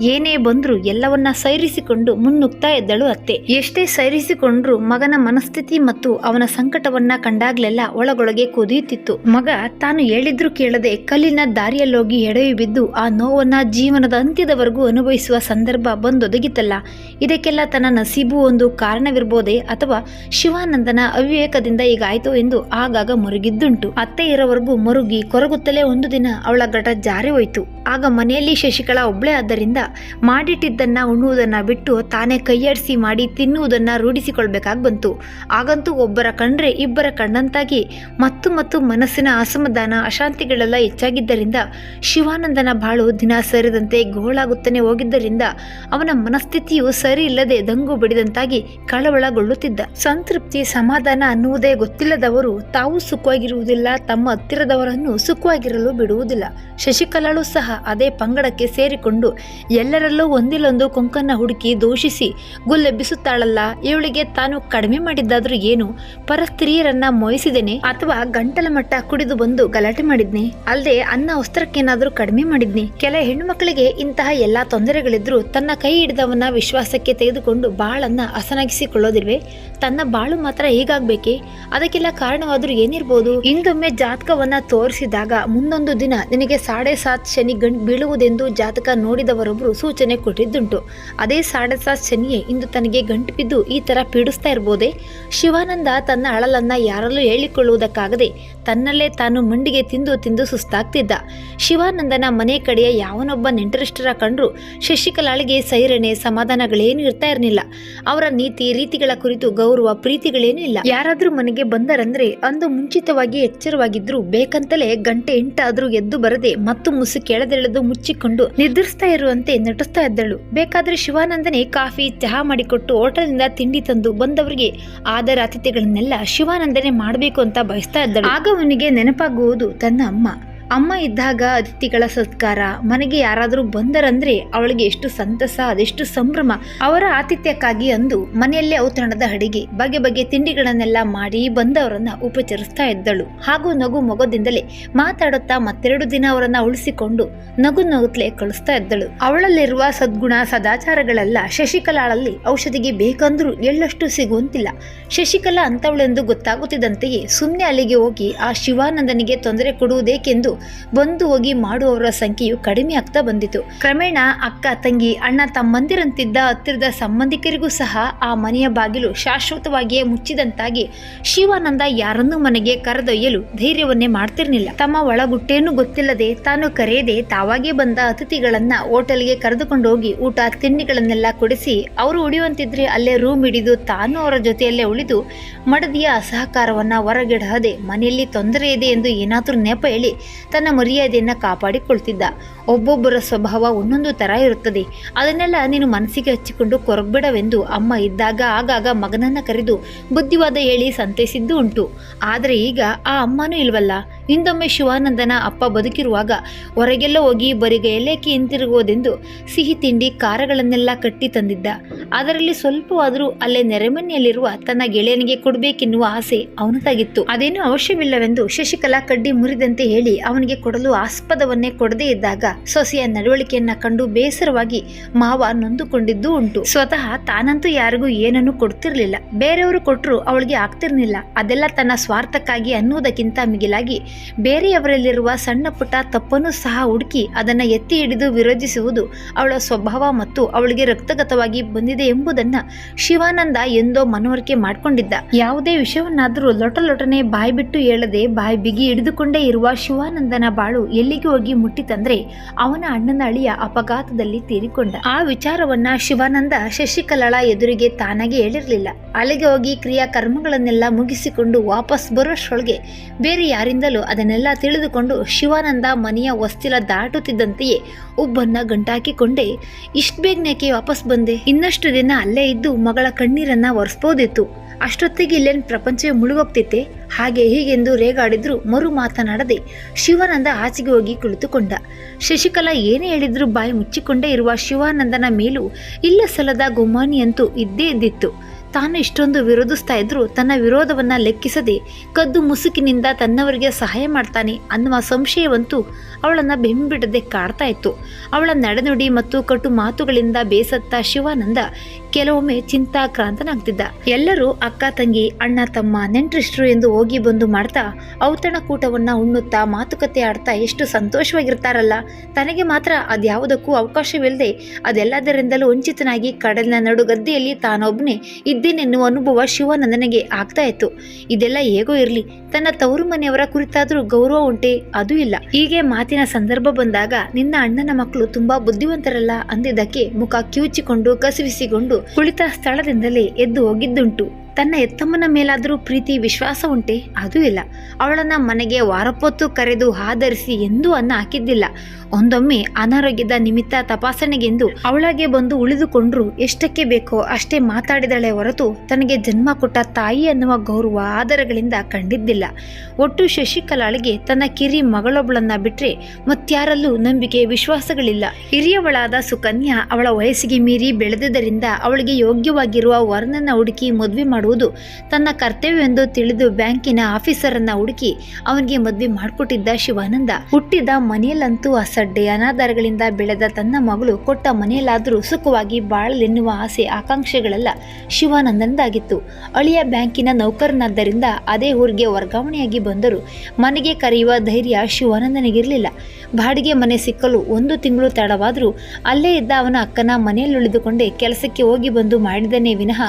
ಏನೇ ಬಂದರೂ ಎಲ್ಲವನ್ನ ಸೈರಿಸಿಕೊಂಡು ಮುನ್ನುಗ್ತಾ ಇದ್ದಳು ಅತ್ತೆ. ಎಷ್ಟೇ ಸೈರಿಸಿಕೊಂಡ್ರೂ ಮಗನ ಮನಸ್ಥಿತಿ ಮತ್ತು ಅವನ ಸಂಕಟವನ್ನ ಕಂಡಾಗ್ಲೆಲ್ಲ ಒಳಗೊಳಗೆ ಕುದಿಯುತ್ತಿತ್ತು. ಮಗ ತಾನು ಹೇಳಿದ್ರು ಕೇಳದೆ ಕಲ್ಲಿನ ದಾರಿಯಲ್ಲೋಗಿ ಎಡವಿ ಬಿದ್ದು ಆ ನೋವನ್ನು ಜೀವನದ ಅಂತ್ಯದವರೆಗೂ ಅನುಭವಿಸುವ ಸಂದರ್ಭ ಬಂದೊದಗಿತಲ್ಲ. ಇದಕ್ಕೆಲ್ಲ ತನ್ನ ನಸೀಬು ಒಂದು ಕಾರಣವಿರ್ಬೋದೇ ಅಥವಾ ಶಿವಾನಂದನ ಅವಿವೇಕದಿಂದ ಈಗಾಯಿತು ಎಂದು ಆಗಾಗ ಮರುಗಿದ್ದುಂಟು. ಅತ್ತೆ ಇರೋವರೆಗೂ ಮರುಗಿ ಕೊರಗುತ್ತಲೇ ಒಂದು ದಿನ ಅವಳ ಘಟ ಜಾರಿ ಹೋಯಿತು. ಆಗ ಮನೆಯಲ್ಲಿ ಶಶಿಕಲಾ ಒಬ್ಳೆ ಆದ್ದರಿಂದ ಮಾಡಿಟ್ಟಿದ್ದನ್ನ ಉಣ್ಣುವುದನ್ನ ಬಿಟ್ಟು ತಾನೇ ಕೈಯಾಡಿಸಿ ಮಾಡಿ ತಿನ್ನುವುದನ್ನ ರೂಢಿಸಿಕೊಳ್ಬೇಕಾಗಿ ಬಂತು. ಆಗಂತೂ ಒಬ್ಬರ ಕಂಡ್ರೆ ಇಬ್ಬರ ಕಂಡಂತಾಗಿ ಮತ್ತು ಮತ್ತು ಮನಸ್ಸಿನ ಅಸಮಾಧಾನ, ಅಶಾಂತಿಗಳೆಲ್ಲ ಹೆಚ್ಚಾಗಿದ್ದರಿಂದ ಶಿವಾನಂದನ ಬಾಳು ದಿನ ಸರಿದಂತೆ ಗೋಳಾಗುತ್ತಾನೆ ಹೋಗಿದ್ದರಿಂದ ಅವನ ಮನಸ್ಥಿತಿಯು ಸರಿ ಇಲ್ಲದೆ ದಂಗು ಬಡಿದಂತಾಗಿ ಕಳವಳಗೊಳ್ಳುತ್ತಿದ್ದ. ಸಂತೃಪ್ತಿ, ಸಮಾಧಾನ ಅನ್ನುವುದೇ ಗೊತ್ತಿಲ್ಲದವರು ತಾವು ಸುಖವಾಗಿರುವುದಿಲ್ಲ, ತಮ್ಮ ಹತ್ತಿರದವರನ್ನು ಸುಖವಾಗಿರಲು ಬಿಡುವುದಿಲ್ಲ. ಶಶಿಕಲಾಳು ಸಹ ಅದೇ ಪಂಗಡಕ್ಕೆ ಸೇರಿಕೊಂಡು ಎಲ್ಲರಲ್ಲೂ ಒಂದಿಲ್ಲೊಂದು ಕೊಂಕನ್ನ ಹುಡುಕಿ ದೂಷಿಸಿ ಗುಲ್ಲೆಬ್ಬಿಸುತ್ತಾಳಲ್ಲ, ಇವಳಿಗೆ ತಾನು ಕಡಿಮೆ ಮಾಡಿದ್ದಾದ್ರೂ ಏನು? ಪರಸ್ತ್ರೀಯರನ್ನ ಮೋಯಿಸಿದೇನೆ ಅಥವಾ ಗಂಟಲ ಮಟ್ಟ ಕುಡಿದು ಬಂದು ಗಲಾಟೆ ಮಾಡಿದ್ನೆ? ಅಲ್ಲದೆ ಅನ್ನ ವಸ್ತ್ರಕ್ಕೇನಾದ್ರೂ ಕಡಿಮೆ ಮಾಡಿದ್ನಿ. ಕೆಲ ಹೆಣ್ಣು ಮಕ್ಕಳಿಗೆ ಇಂತಹ ಎಲ್ಲಾ ತೊಂದರೆಗಳಿದ್ರು ತನ್ನ ಕೈ ಹಿಡಿದವನ್ನ ವಿಶ್ವಾಸಕ್ಕೆ ತೆಗೆದುಕೊಂಡು ಬಾಳನ್ನ ಹಸನಾಗಿಸಿಕೊಳ್ಳೋದಿಲ್ವೇ? ತನ್ನ ಬಾಳು ಮಾತ್ರ ಹೀಗಾಗ್ಬೇಕೆ? ಅದಕ್ಕೆಲ್ಲ ಕಾರಣವಾದ್ರೂ ಏನಿರ್ಬೋದು? ಇಂದೊಮ್ಮೆ ಜಾತಕವನ್ನ ತೋರಿಸಿದಾಗ ಮುಂದೊಂದು ದಿನ ನಿನಗೆ ಸಾಡೆ ಸಾತ್ ಶನಿ ಗಂಡ್ ಬೀಳುವುದೆಂದು ಜಾತಕ ನೋಡಿದವರೊಬ್ರು ಸೂಚನೆ ಕೊಟ್ಟಿದ್ದುಂಟು. ಅದೇ ಸಾಡೆ ಸಾತ್ ಶನಿಯೇ ಇಂದು ತನಗೆ ಗಂಟು ಬಿದ್ದು ಈ ತರ ಪೀಡಿಸ್ತಾ ಇರ್ಬೋದೇ? ಶಿವಾನಂದ ತನ್ನ ಅಳಲನ್ನ ಯಾರಲ್ಲೂ ಹೇಳಿಕೊಳ್ಳುವುದಕ್ಕಾಗದೆ ತನ್ನಲ್ಲೇ ತಾನು ಮಂಡಿಗೆ ತಿಂದು ತಿಂದು ಸುಸ್ತಾಗ್ತಿದ್ದ. ಶಿವಾನಂದನ ಮನೆ ಕಡೆಯ ಯಾವನೊಬ್ಬ ನೆಂಟರಿಷ್ಟರ ಕಂಡ್ರು ಶಶಿಕಲಾಳಿಗೆ ಸೈರಣೆ, ಸಮಾಧಾನಗಳೇನು ಇರ್ತಾ ಇರಲಿಲ್ಲ. ಅವರ ನೀತಿ, ರೀತಿಗಳ ಕುರಿತು ಗೌರವ, ಪ್ರೀತಿಗಳೇನೂ ಇಲ್ಲ. ಯಾರಾದ್ರೂ ಮನೆಗೆ ಬಂದರಂದ್ರೆ ಅಂದು ಮುಂಚಿತವಾಗಿ ಎಚ್ಚರವಾಗಿದ್ರು. ಬೇಕಂತಲೇ ಗಂಟೆ ಎಂಟಾದ್ರೂ ಎದ್ದು ಬರದೆ ಮತ್ತು ಮುಸು ಕೆಳದೆಳೆದು ಮುಚ್ಚಿಕೊಂಡು ನಿದ್ರಿಸ್ತಾ ಇರುವಂತೆ ನಟಿಸ್ತಾ ಇದ್ದಳು. ಬೇಕಾದ್ರೆ ಶಿವಾನಂದನೇ ಕಾಫಿ, ಚಹಾ ಮಾಡಿಕೊಟ್ಟು ಹೋಟೆಲ್ನಿಂದ ತಿಂಡಿ ತಂದು ಬಂದವರಿಗೆ ಆದರ ಅತಿಥಿಗಳನ್ನೆಲ್ಲ ಶಿವಾನಂದನೆ ಮಾಡಬೇಕು ಅಂತ ಬಯಸ್ತಾ ಇದ್ದಳು. ಆಗ ಅವನಿಗೆ ನೆನಪಾಗುವುದು ತನ್ನ ಅಮ್ಮ. ಅಮ್ಮ ಇದ್ದಾಗ ಅತಿಥಿಗಳ ಸತ್ಕಾರ, ಮನೆಗೆ ಯಾರಾದರೂ ಬಂದರಂದ್ರೆ ಅವಳಿಗೆ ಎಷ್ಟು ಸಂತಸ, ಅದೆಷ್ಟು ಸಂಭ್ರಮ. ಅವರ ಆತಿಥ್ಯಕ್ಕಾಗಿ ಅಂದು ಮನೆಯಲ್ಲೇ ಔತಣದ ಅಡಿಗೆ, ಬಗೆ ಬಗೆ ತಿಂಡಿಗಳನ್ನೆಲ್ಲ ಮಾಡಿ ಬಂದವರನ್ನ ಉಪಚರಿಸ್ತಾ ಇದ್ದಳು. ಹಾಗೂ ನಗು ಮೊಗದಿಂದಲೇ ಮಾತಾಡುತ್ತಾ ಮತ್ತೆರಡು ದಿನ ಅವರನ್ನ ಉಳಿಸಿಕೊಂಡು ನಗು ನಗುತ್ತಲೇ ಕಳಿಸ್ತಾ ಇದ್ದಳು. ಅವಳಲ್ಲಿರುವ ಸದ್ಗುಣ, ಸದಾಚಾರಗಳೆಲ್ಲ ಶಶಿಕಲಾಳಲ್ಲಿ ಔಷಧಿಗೆ ಬೇಕಂದ್ರೂ ಎಳ್ಳಷ್ಟು ಸಿಗುವಂತಿಲ್ಲ. ಶಶಿಕಲಾ ಅಂತವಳೆಂದು ಗೊತ್ತಾಗುತ್ತಿದ್ದಂತೆಯೇ ಸುಮ್ಮನೆ ಅಲ್ಲಿಗೆ ಹೋಗಿ ಆ ಶಿವಾನಂದನಿಗೆ ತೊಂದರೆ ಕೊಡುವುದೇಕೆಂದು ಬಂದು ಹೋಗಿ ಮಾಡುವವರ ಸಂಖ್ಯೆಯು ಕಡಿಮೆ ಆಗ್ತಾ ಬಂದಿತು. ಕ್ರಮೇಣ ಅಕ್ಕ, ತಂಗಿ, ಅಣ್ಣ ತಮ್ಮಂದಿರಂತಿದ್ದ ಹತ್ತಿರದ ಸಂಬಂಧಿಕರಿಗೂ ಸಹ ಆ ಮನೆಯ ಬಾಗಿಲು ಶಾಶ್ವತವಾಗಿಯೇ ಮುಚ್ಚಿದಂತಾಗಿ ಶಿವಾನಂದ ಯಾರನ್ನೂ ಮನೆಗೆ ಕರೆದೊಯ್ಯಲು ಧೈರ್ಯವನ್ನೇ ಮಾಡ್ತಿರ್ಲಿಲ್ಲ. ತಮ್ಮ ಒಳಗುಟ್ಟೇನು ಗೊತ್ತಿಲ್ಲದೆ ತಾನು ಕರೆಯದೆ ತಾವಾಗೇ ಬಂದ ಅತಿಥಿಗಳನ್ನ ಹೋಟೆಲ್ಗೆ ಕರೆದುಕೊಂಡು ಹೋಗಿ ಊಟ, ತಿಂಡಿಗಳನ್ನೆಲ್ಲ ಕೊಡಿಸಿ ಅವರು ಉಳಿಯುವಂತಿದ್ರೆ ಅಲ್ಲೇ ರೂಮ್ ಹಿಡಿದು ತಾನು ಅವರ ಜೊತೆಯಲ್ಲೇ ಉಳಿದು ಮಡದಿಯ ಅಸಹಕಾರವನ್ನ ಹೊರಗಿಡದೆ ಮನೆಯಲ್ಲಿ ತೊಂದರೆ ಇದೆ ಎಂದು ಏನಾದರೂ ನೆಪ ಹೇಳಿ ತನ್ನ ಮರ್ಯಾದೆಯನ್ನು ಕಾಪಾಡಿಕೊಳ್ತಿದ್ದ. ಒಬ್ಬೊಬ್ಬರ ಸ್ವಭಾವ ಒಂದೊಂದು ಥರ ಇರುತ್ತದೆ. ಅದನ್ನೆಲ್ಲ ನೀನು ಮನಸ್ಸಿಗೆ ಹಚ್ಚಿಕೊಂಡು ಕೊರಗಬೇಡವೆಂದು ಅಮ್ಮ ಇದ್ದಾಗ ಆಗಾಗ ಮಗನನ್ನು ಕರೆದು ಬುದ್ಧಿವಾದ ಹೇಳಿ ಸಂತೈಸಿದ್ದು ಉಂಟು. ಆದರೆ ಈಗ ಆ ಅಮ್ಮನೂ ಇಲ್ವಲ್ಲ? ಹಿಂದೊಮ್ಮೆ ಶಿವಾನಂದನ ಅಪ್ಪ ಬದುಕಿರುವಾಗ ಹೊರಗೆಲ್ಲ ಹೋಗಿ ಬರಿಗೈಲೇಕೆ ಹಿಂತಿರುಗುವುದೆಂದು ಸಿಹಿ ತಿಂಡಿ ಖಾರಗಳನ್ನೆಲ್ಲ ಕಟ್ಟಿ ತಂದಿದ್ದ. ಅದರಲ್ಲಿ ಸ್ವಲ್ಪವಾದರೂ ಅಲ್ಲೇ ನೆರೆಮನೆಯಲ್ಲಿರುವ ತನ್ನ ಗೆಳೆಯನಿಗೆ ಕೊಡಬೇಕೆನ್ನುವ ಆಸೆ ಅವನದಾಗಿತ್ತು. ಅದೇನು ಅವಶ್ಯವಿಲ್ಲವೆಂದು ಶಶಿಕಲಾ ಕಡ್ಡಿ ಮುರಿದಂತೆ ಹೇಳಿ ಅವನಿಗೆ ಕೊಡಲು ಆಸ್ಪದವನ್ನೇ ಕೊಡದೇ ಇದ್ದಾಗ ಸೊಸೆಯ ನಡವಳಿಕೆಯನ್ನ ಕಂಡು ಬೇಸರವಾಗಿ ಮಾವ ನೊಂದುಕೊಂಡಿದ್ದು ಉಂಟು. ಸ್ವತಃ ತಾನಂತೂ ಯಾರಿಗೂ ಏನನ್ನು ಕೊಡ್ತಿರ್ಲಿಲ್ಲ. ಬೇರೆಯವರು ಕೊಟ್ಟರು ಅವಳಿಗೆ ಆಗ್ತಿರ್ಲಿಲ್ಲ. ಅದೆಲ್ಲ ತನ್ನ ಸ್ವಾರ್ಥಕ್ಕಾಗಿ ಅನ್ನುವುದಕ್ಕಿಂತ ಮಿಗಿಲಾಗಿ ಬೇರೆಯವರಲ್ಲಿರುವ ಸಣ್ಣ ಪುಟ್ಟ ತಪ್ಪನ್ನು ಸಹ ಹುಡುಕಿ ಅದನ್ನು ಎತ್ತಿ ಹಿಡಿದು ವಿರೋಧಿಸುವುದು ಅವಳ ಸ್ವಭಾವ ಮತ್ತು ಅವಳಿಗೆ ರಕ್ತಗತವಾಗಿ ಬಂದಿದೆ ಎಂಬುದನ್ನು ಶಿವಾನಂದ ಎಂದೋ ಮನವರಿಕೆ ಮಾಡಿಕೊಂಡಿದ್ದ. ಯಾವುದೇ ವಿಷಯವನ್ನಾದರೂ ಲೊಟ ಲೊಟನೆ ಬಾಯಿ ಬಿಟ್ಟು ಹೇಳದೆ ಬಾಯಿ ಬಿಗಿ ಹಿಡಿದುಕೊಂಡೇ ಇರುವ ಶಿವಾನಂದನ ಬಾಳು ಎಲ್ಲಿಗೆ ಹೋಗಿ ಮುಟ್ಟಿತಂದ್ರೆ ಅವನ ಅಣ್ಣನ ಅಳಿಯ ಅಪಘಾತದಲ್ಲಿ ತೀರಿಕೊಂಡ. ಆ ವಿಚಾರವನ್ನ ಶಿವಾನಂದ ಶಶಿಕಲಾಳ ಎದುರಿಗೆ ತಾನಾಗಿ ಹೇಳಿರಲಿಲ್ಲ. ಅಲ್ಲಿಗೆ ಹೋಗಿ ಕ್ರಿಯಾ ಕರ್ಮಗಳನ್ನೆಲ್ಲ ಮುಗಿಸಿಕೊಂಡು ವಾಪಸ್ ಬರೋಷ್ಟೊಳಗೆ ಬೇರೆ ಯಾರಿಂದಲೂ ಅದನ್ನೆಲ್ಲ ತಿಳಿದುಕೊಂಡು ಶಿವಾನಂದ ಮನೆಯ ವಸ್ತಿಲ ದಾಟುತ್ತಿದ್ದಂತೆಯೇ ಒಬ್ಬನ್ನ ಗಂಟಾಕಿಕೊಂಡೆ. ಇಷ್ಟು ಬೇಗನೇಕೆ ವಾಪಸ್ ಬಂದೆ. ಇನ್ನಷ್ಟು ದಿನ ಅಲ್ಲೇ ಇದ್ದು ಮಗಳ ಕಣ್ಣೀರನ್ನ ಒರೆಸ್ಬೋದಿತ್ತು. ಅಷ್ಟೊತ್ತಿಗೆ ಇಲ್ಲೇನು ಪ್ರಪಂಚವೇ ಮುಳುಗೋಗ್ತಿತ್ತೆ. ಹಾಗೆ ಹೀಗೆಂದು ರೇಗಾಡಿದ್ರು ಮರು ಮಾತನಾಡದೆ ಶಿವಾನಂದ ಆಚೆಗೆ ಹೋಗಿ ಕುಳಿತುಕೊಂಡ. ಶಶಿಕಲಾ ಏನೇ ಹೇಳಿದ್ರು ಬಾಯಿ ಮುಚ್ಚಿಕೊಂಡೇ ಇರುವ ಶಿವಾನಂದನ ಮೇಲೂ ಇಲ್ಲ ಸಲದ ಗುಮಾನಿಯಂತೂ ಇದ್ದೇ ಇದ್ದಿತ್ತು. ತಾನು ಇಷ್ಟೊಂದು ವಿರೋಧಿಸ್ತಾ ಇದ್ರೂ ತನ್ನ ವಿರೋಧವನ್ನು ಲೆಕ್ಕಿಸದೆ ಕದ್ದು ಮುಸುಕಿನಿಂದ ತನ್ನವರಿಗೆ ಸಹಾಯ ಮಾಡ್ತಾನೆ ಅನ್ನುವ ಸಂಶಯವಂತೂ ಅವಳನ್ನು ಬೆಂಬಿಡದೆ ಕಾಡ್ತಾ ಇತ್ತು. ಅವಳ ನಡೆನುಡಿ ಮತ್ತು ಕಟು ಮಾತುಗಳಿಂದ ಬೇಸತ್ತ ಶಿವಾನಂದ ಕೆಲವೊಮ್ಮೆ ಚಿಂತಾಕ್ರಾಂತನಾಗ್ತಿದ್ದ ಎಲ್ಲರೂ ಅಕ್ಕ, ತಂಗಿ, ಅಣ್ಣ, ತಮ್ಮ ನೆಂಟ್ರಿಷ್ಟ್ರು ಎಂದು ಹೋಗಿ ಬಂದು ಮಾಡ್ತಾ ಔತಣಕೂಟವನ್ನ ಉಣ್ಣುತ್ತಾ ಮಾತುಕತೆ ಆಡ್ತಾ ಎಷ್ಟು ಸಂತೋಷವಾಗಿರ್ತಾರಲ್ಲ. ತನಗೆ ಮಾತ್ರ ಅದ್ಯಾವುದಕ್ಕೂ ಅವಕಾಶವಿಲ್ಲದೆ ಅದೆಲ್ಲದರಿಂದಲೂ ವಂಚಿತನಾಗಿ ಕಡಲಿನ ನಡುಗದ್ದೆಯಲ್ಲಿ ತಾನೊಬ್ಬನೇ ಇದ್ದೇನೆನ್ನುವ ಅನುಭವ ಶಿವನಂದನಿಗೆ ಆಗ್ತಾ ಇತ್ತು. ಇದೆಲ್ಲ ಹೇಗೋ ಇರಲಿ, ತನ್ನ ತವರು ಮನೆಯವರ ಕುರಿತಾದರೂ ಗೌರವ ಉಂಟೆ, ಅದು ಇಲ್ಲ. ಹೀಗೆ ಮಾತಿನ ಸಂದರ್ಭ ಬಂದಾಗ, ನಿನ್ನ ಅಣ್ಣನ ಮಕ್ಕಳು ತುಂಬಾ ಬುದ್ಧಿವಂತರಲ್ಲ ಅಂದಿದ್ದಕ್ಕೆ ಮುಖ ಕಿವುಚಿಕೊಂಡು ಕಸಿವಿಸಿಕೊಂಡು ಕುಳಿತ ಸ್ಥಳದಿಂದಲೇ ಎದ್ದು ಹೋಗಿದ್ದುಂಟು. ತನ್ನ ಎತ್ತಮ್ಮನ ಮೇಲಾದರೂ ಪ್ರೀತಿ, ವಿಶ್ವಾಸ ಉಂಟೆ? ಅದು ಇಲ್ಲ. ಅವಳನ್ನು ಮನೆಗೆ ವಾರಪೊತ್ತು ಕರೆದು ಆಧರಿಸಿ ಎಂದೂ ಅನ್ನ ಹಾಕಿದ್ದಿಲ್ಲ. ಒಂದೊಮ್ಮೆ ಅನಾರೋಗ್ಯದ ನಿಮಿತ್ತ ತಪಾಸಣೆಗೆಂದು ಅವಳಾಗೆ ಬಂದು ಉಳಿದುಕೊಂಡ್ರು ಎಷ್ಟಕ್ಕೆ ಬೇಕೋ ಅಷ್ಟೇ ಮಾತಾಡಿದಳೆ ಹೊರತು ತನಗೆ ಜನ್ಮ ಕೊಟ್ಟ ತಾಯಿ ಅನ್ನುವ ಗೌರವ ಆದರಗಳಿಂದ ಕಂಡಿದ್ದಿಲ್ಲ. ಒಟ್ಟು ಶಶಿಕಲಾಳಿಗೆ ತನ್ನ ಕಿರಿ ಮಗಳೊಬ್ಬಳನ್ನ ಬಿಟ್ಟರೆ ಮತ್ಯಾರಲ್ಲೂ ನಂಬಿಕೆ, ವಿಶ್ವಾಸಗಳಿಲ್ಲ. ಹಿರಿಯವಳಾದ ಸುಕನ್ಯಾ ಅವಳ ವಯಸ್ಸಿಗೆ ಮೀರಿ ಬೆಳೆದುದರಿಂದ ಅವಳಿಗೆ ಯೋಗ್ಯವಾಗಿರುವ ವರ್ಣನ ಹುಡುಕಿ ಮದುವೆ ಮಾಡುವುದು. ತನ್ನ ಕರ್ತವ್ಯವೆಂದು ತಿಳಿದು ಬ್ಯಾಂಕಿನ ಆಫೀಸರನ್ನ ಹುಡುಕಿ ಅವನಿಗೆ ಮದುವೆ ಮಾಡಿಕೊಟ್ಟಿದ್ದ ಶಿವಾನಂದ. ಹುಟ್ಟಿದ ಮನೆಯಲ್ಲಂತೂ ಅಸಡ್ಡೆ ಅನಾಧಾರಗಳಿಂದ ಬೆಳೆದ ತನ್ನ ಮಗಳು ಕೊಟ್ಟ ಮನೆಯಲ್ಲಾದರೂ ಸುಖವಾಗಿ ಬಾಳಲೆನ್ನುವ ಆಸೆ, ಆಕಾಂಕ್ಷೆಗಳೆಲ್ಲ ಶಿವಾನಂದನದಾಗಿತ್ತು. ಅಳಿಯ ಬ್ಯಾಂಕಿನ ನೌಕರನಾದ್ದರಿಂದ ಅದೇ ಊರಿಗೆ ವರ್ಗಾವಣೆಯಾಗಿ ಬಂದರೂ ಮನೆಗೆ ಕರೆಯುವ ಧೈರ್ಯ ಶಿವಾನಂದನಿಗಿರಲಿಲ್ಲ. ಬಾಡಿಗೆ ಮನೆ ಸಿಕ್ಕಲು ಒಂದು ತಿಂಗಳು ತಡವಾದರೂ ಅಲ್ಲೇ ಇದ್ದ ಅವನ ಅಕ್ಕನ ಮನೆಯಲ್ಲಿ ಉಳಿದುಕೊಂಡೇ ಕೆಲಸಕ್ಕೆ ಹೋಗಿ ಬಂದು ಮಾಡಿದನೇ ವಿನಃ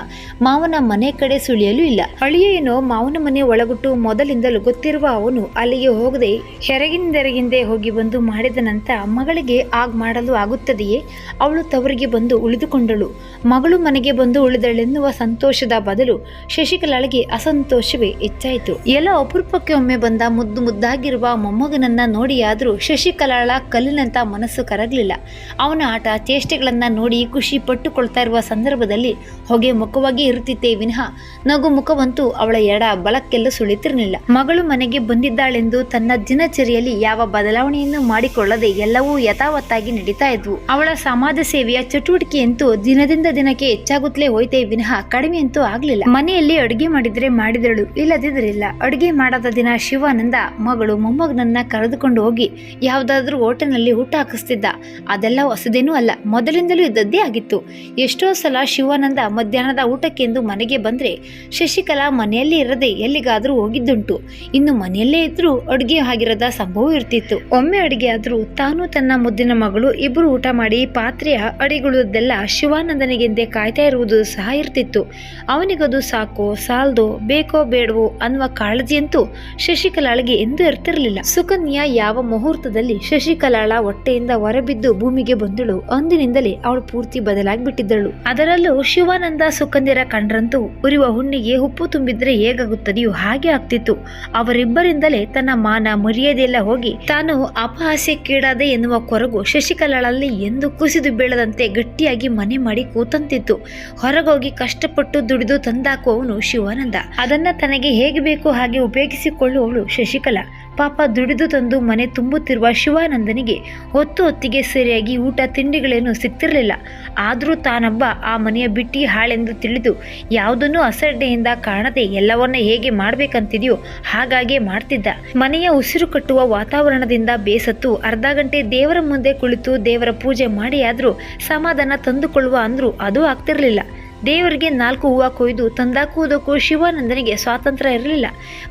ಮಾವನ ಮನೆ ಕಡೆ ಸುಳಿಯಲು ಇಲ್ಲ. ಅಳಿಯೇನೋ ಮಾವನ ಮನೆ ಒಳಗುಟ್ಟು ಮೊದಲಿಂದಲೂ ಗೊತ್ತಿರುವ ಅವನು ಅಲ್ಲಿಗೆ ಹೋಗದೆ ಹೆರಗಿಂದೆರಗಿಂದೆ ಹೋಗಿ ಬಂದು ಮಾಡಿದನಂತ ಮಗಳಿಗೆ ಆಗ್ ಮಾಡಲು ಆಗುತ್ತದೆಯೇ? ಅವಳು ತವರಿಗೆ ಬಂದು ಉಳಿದುಕೊಂಡಳು. ಮಗಳು ಮನೆಗೆ ಬಂದು ಉಳಿದಳೆನ್ನುವ ಸಂತೋಷದ ಬದಲು ಶಶಿಕಲಾಳಿಗೆ ಅಸಂತೋಷವೇ ಹೆಚ್ಚಾಯಿತು. ಎಲ್ಲ ಅಪರೂಪಕ್ಕೆ ಒಮ್ಮೆ ಬಂದ ಮುದ್ದು ಮುದ್ದಾಗಿರುವ ಮೊಮ್ಮಗನನ್ನ ನೋಡಿಯಾದರೂ ಶಶಿಕಲಾಳ ಕಲ್ಲಿನಂತ ಮನಸ್ಸು ಕರಗಲಿಲ್ಲ. ಅವನ ಆಟ, ಚೇಷ್ಟೆಗಳನ್ನ ನೋಡಿ ಖುಷಿ ಪಟ್ಟುಕೊಳ್ತಾ ಇರುವ ಸಂದರ್ಭದಲ್ಲಿ ಹೊಗೆ ಮುಖವಾಗಿ ಇರುತ್ತಿತ್ತೇ ವಿನಃ ನಗು ಮುಖವಂತೂ ಅವಳ ಎಡ ಬಲಕ್ಕೆಲ್ಲ ಸುಳಿತಿರಲಿಲ್ಲ. ಮಗಳು ಮನೆಗೆ ಬಂದಿದ್ದಾಳೆಂದು ತನ್ನ ದಿನಚರಿಯಲ್ಲಿ ಯಾವ ಬದಲಾವಣೆಯನ್ನು ಮಾಡಿಕೊಳ್ಳದೆ ಎಲ್ಲವೂ ಯಥಾವತ್ತಾಗಿ ನಡೀತಾ ಇದ್ವು. ಅವಳ ಸಮಾಜ ಸೇವೆಯ ಚಟುವಟಿಕೆಯಂತೂ ದಿನದಿಂದ ದಿನಕ್ಕೆ ಹೆಚ್ಚಾಗುತ್ತಲೇ ಹೋಯ್ತೆ ವಿನಃ ಕಡಿಮೆಯಂತೂ ಆಗ್ಲಿಲ್ಲ. ಮನೆಯಲ್ಲಿ ಅಡುಗೆ ಮಾಡಿದ್ರೆ ಮಾಡಿದಳು ಇಲ್ಲದಿದ್ದರಿಲ್ಲ ಅಡುಗೆ ಮಾಡದ ದಿನ ಶಿವಾನಂದ ಮಗಳು ಮೊಮ್ಮಗನನ್ನ ಕರೆದುಕೊಂಡು ಹೋಗಿ ಯಾವುದಾದ್ರೂ ಹೋಟೆಲ್ನಲ್ಲಿ ಊಟ ಹಾಕಿಸ್ತಿದ್ದ. ಅದೆಲ್ಲ ಹೊಸದೇನೂ ಅಲ್ಲ, ಮೊದಲಿಂದಲೂ ಇದ್ದದ್ದೇ ಆಗಿತ್ತು. ಎಷ್ಟೋ ಸಲ ಶಿವಾನಂದ ಮಧ್ಯಾಹ್ನದ ಊಟಕ್ಕೆಂದು ಮನೆಗೆ ಬಂದ್ರೆ ಶಶಿಕಲಾ ಮನೆಯಲ್ಲಿ ಇರದೆ ಎಲ್ಲಿಗಾದ್ರೂ ಹೋಗಿದ್ದುಂಟು. ಇನ್ನು ಮನೆಯಲ್ಲೇ ಇದ್ರೂ ಅಡುಗೆ ಆಗಿರದ ಸಂಭವ ಇರ್ತಿತ್ತು. ಒಮ್ಮೆ ಅಡುಗೆ ಆದ್ರೂ ತಾನು ತನ್ನ ಮುದ್ದಿನ ಮಗಳು ಇಬ್ಬರು ಊಟ ಮಾಡಿ ಪಾತ್ರೆಯ ಅಡಿಗುಳುದೆಲ್ಲ ಶಿವಾನಂದನಿಗೆಂದೇ ಕಾಯ್ತಾ ಇರುವುದು ಸಹ ಇರ್ತಿತ್ತು. ಅವನಿಗದು ಸಾಕೋ, ಸಾಲ್ದೋ, ಬೇಕೋ, ಬೇಡವೋ ಅನ್ನುವ ಕಾಳಜಿಯಂತೂ ಶಶಿಕಲಾಳಿಗೆ ಎಂದೂ ಇರ್ತಿರಲಿಲ್ಲ. ಸುಕನ್ಯಾ ಯಾವ ಮುಹೂರ್ತದಲ್ಲಿ ಶಶಿಕಲಾಳ ಹೊಟ್ಟೆಯಿಂದ ಹೊರಬಿದ್ದು ಭೂಮಿಗೆ ಬಂದಳು, ಅಂದಿನಿಂದಲೇ ಅವಳು ಪೂರ್ತಿ ಬದಲಾಗ್ಬಿಟ್ಟಿದ್ದಳು. ಅದರಲ್ಲೂ ಶಿವಾನಂದ, ಸುಕನ್ಯರ ಕಂಡ್ರಂತೂ ಉರಿಯುವ ಹುಣ್ಣಿಗೆ ಉಪ್ಪು ತುಂಬಿದ್ರೆ ಹೇಗಾಗುತ್ತದೆಯೋ ಹಾಗೆ ಆಗ್ತಿತ್ತು. ಅವರಿಬ್ಬರಿಂದಲೇ ತನ್ನ ಮಾನ ಮರ್ಯಾದೆಲ್ಲ ಹೋಗಿ, ತಾನು ಅಪಹಾಸ್ಯಕ್ಕೀಡಾದೆ ಎನ್ನುವ ಕೊರಗು ಶಶಿಕಲಾಳಲ್ಲಿ ಎಂದು ಕುಸಿದು ಬೀಳದಂತೆ ಗಟ್ಟಿಯಾಗಿ ಮನೆ ಮಾಡಿ ಕೂತಂತಿತ್ತು. ಹೊರಗೋಗಿ ಕಷ್ಟಪಟ್ಟು ದುಡಿದು ತಂದಾಕುವವನು ಶಿವಾನಂದ. ಅದನ್ನ ತನಗೆ ಹೇಗೆ ಬೇಕೋ ಹಾಗೆ ಉಪಯೋಗಿಸಿಕೊಳ್ಳುವವಳು ಶಶಿಕಲಾ. ಪಾಪ ದುಡಿದು ತಂದು ಮನೆ ತುಂಬುತ್ತಿರುವ ಶಿವಾನಂದನಿಗೆ ಹೊತ್ತು ಹೊತ್ತಿಗೆ ಸರಿಯಾಗಿ ಊಟ ತಿಂಡಿಗಳೇನು ಸಿಗ್ತಿರಲಿಲ್ಲ. ಆದರೂ ತಾನೊಬ್ಬ ಆ ಮನೆಯ ಬಿಟ್ಟಿ ಹಾಳೆಂದು ತಿಳಿದು ಯಾವುದನ್ನೂ ಅಸಡ್ಡೆಯಿಂದ ಕಾಣದೆ ಎಲ್ಲವನ್ನ ಹೇಗೆ ಮಾಡಬೇಕಂತಿದೆಯೋ ಹಾಗಾಗಿ ಮಾಡ್ತಿದ್ದ. ಮನೆಯ ಉಸಿರು ಕಟ್ಟುವ ವಾತಾವರಣದಿಂದ ಬೇಸತ್ತು ಅರ್ಧ ಗಂಟೆ ದೇವರ ಮುಂದೆ ಕುಳಿತು ದೇವರ ಪೂಜೆ ಮಾಡಿ ಆದ್ರೂ ಸಮಾಧಾನ ತಂದುಕೊಳ್ಳುವ ಅಂದ್ರೂ ಅದು ಆಗ್ತಿರ್ಲಿಲ್ಲ. ದೇವರಿಗೆ ನಾಲ್ಕು ಹೂವು ಕೊಯ್ದು ತಂದಾಕುವುದಕ್ಕೂ ಶಿವಾನಂದನಿಗೆ ಸ್ವಾತಂತ್ರ್ಯ ಇರಲಿಲ್ಲ.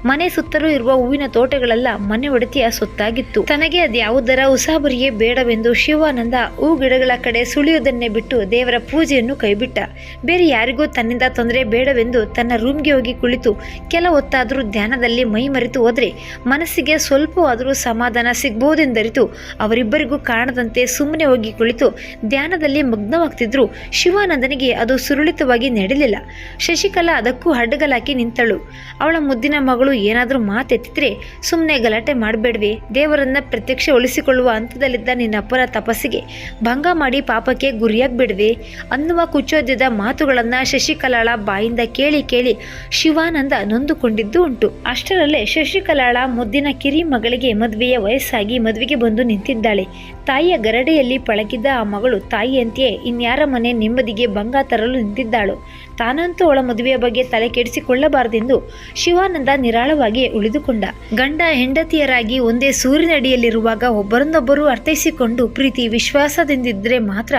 ಮನೆ ಸುತ್ತಲೂ ಇರುವ ಹೂವಿನ ತೋಟಗಳೆಲ್ಲ ಮನೆ ಒಡತಿಯ ಸೊತ್ತಾಗಿತ್ತು. ತನಗೆ ಅದ್ಯಾವುದರ ಉಸಾಬರಿಯೇ ಬೇಡವೆಂದು ಶಿವಾನಂದ ಹೂ ಗಿಡಗಳ ಕಡೆ ಸುಳಿಯುವುದನ್ನೇ ಬಿಟ್ಟು ದೇವರ ಪೂಜೆಯನ್ನು ಕೈಬಿಟ್ಟ. ಬೇರೆ ಯಾರಿಗೂ ತನ್ನಿಂದ ತೊಂದರೆ ಬೇಡವೆಂದು ತನ್ನ ರೂಮ್ಗೆ ಹೋಗಿ ಕುಳಿತು ಕೆಲ ಹೊತ್ತಾದರೂ ಧ್ಯಾನದಲ್ಲಿ ಮೈ ಮರೆತು ಹೋದರೆ ಮನಸ್ಸಿಗೆ ಸ್ವಲ್ಪವಾದರೂ ಸಮಾಧಾನ ಸಿಗ್ಬೋದೆಂದರಿತು. ಅವರಿಬ್ಬರಿಗೂ ಕಾಣದಂತೆ ಸುಮ್ಮನೆ ಹೋಗಿ ಕುಳಿತು ಧ್ಯಾನದಲ್ಲಿ ಮಗ್ನವಾಗ್ತಿದ್ರು. ಶಿವಾನಂದನಿಗೆ ಅದು ಸುರುಳಿತವಾಗಿ ನಡೆಯಲಿಲ್ಲ ಶಶಿಕಲಾ ಅದಕ್ಕೂ ಅಡ್ಡಗಲಾಕಿ ನಿಂತಳು. ಅವಳ ಮುದ್ದಿನ ಮಗಳು ಏನಾದರೂ ಮಾತೆತ್ತಿದ್ರೆ ಸುಮ್ಮನೆ ಗಲಾಟೆ ಮಾಡಬೇಡ್ವೆ, ದೇವರನ್ನ ಪ್ರತ್ಯಕ್ಷ ಒಲಿಸಿಕೊಳ್ಳುವ ಹಂತದಲ್ಲಿದ್ದ ನಿನ್ನ ಅಪ್ಪನ ತಪಸ್ಸಿಗೆ ಭಂಗ ಮಾಡಿ ಪಾಪಕ್ಕೆ ಗುರಿಯಾಗ್ಬಿಡ್ವೆ ಅನ್ನುವ ಕುಚೋದ್ಯದ ಮಾತುಗಳನ್ನ ಶಶಿಕಲಾಳ ಬಾಯಿಂದ ಕೇಳಿ ಕೇಳಿ ಶಿವಾನಂದ ನೊಂದುಕೊಂಡಿದ್ದು ಉಂಟು. ಅಷ್ಟರಲ್ಲೇ ಶಶಿಕಲಾಳ ಮುದ್ದಿನ ಕಿರಿ ಮಗಳಿಗೆ ಮದುವೆಯ ವಯಸ್ಸಾಗಿ ಮದುವೆಗೆ ಬಂದು ನಿಂತಿದ್ದಾಳೆ. ತಾಯಿಯ ಗರಡೆಯಲ್ಲಿ ಪಳಗಿದ್ದ ಆ ಮಗಳು ತಾಯಿಯಂತೆಯೇ ಇನ್ಯಾರ ಮನೆ ನೆಮ್ಮದಿಗೆ ಭಂಗ ತರಲು ನಿಂತಿದ್ದಾಳು? ತಾನಂತೂ ಅವಳ ಮದುವೆಯ ಬಗ್ಗೆ ತಲೆ ಕೆಡಿಸಿಕೊಳ್ಳಬಾರದೆಂದು ಶಿವಾನಂದ ನಿರಾಳವಾಗಿ ಉಳಿದುಕೊಂಡ. ಗಂಡ ಹೆಂಡತಿಯರಾಗಿ ಒಂದೇ ಸೂರ್ಯನಡಿಯಲ್ಲಿರುವಾಗ ಒಬ್ಬರನ್ನೊಬ್ಬರು ಅರ್ಥೈಸಿಕೊಂಡು ಪ್ರೀತಿ ವಿಶ್ವಾಸದಿಂದಿದ್ದರೆ ಮಾತ್ರ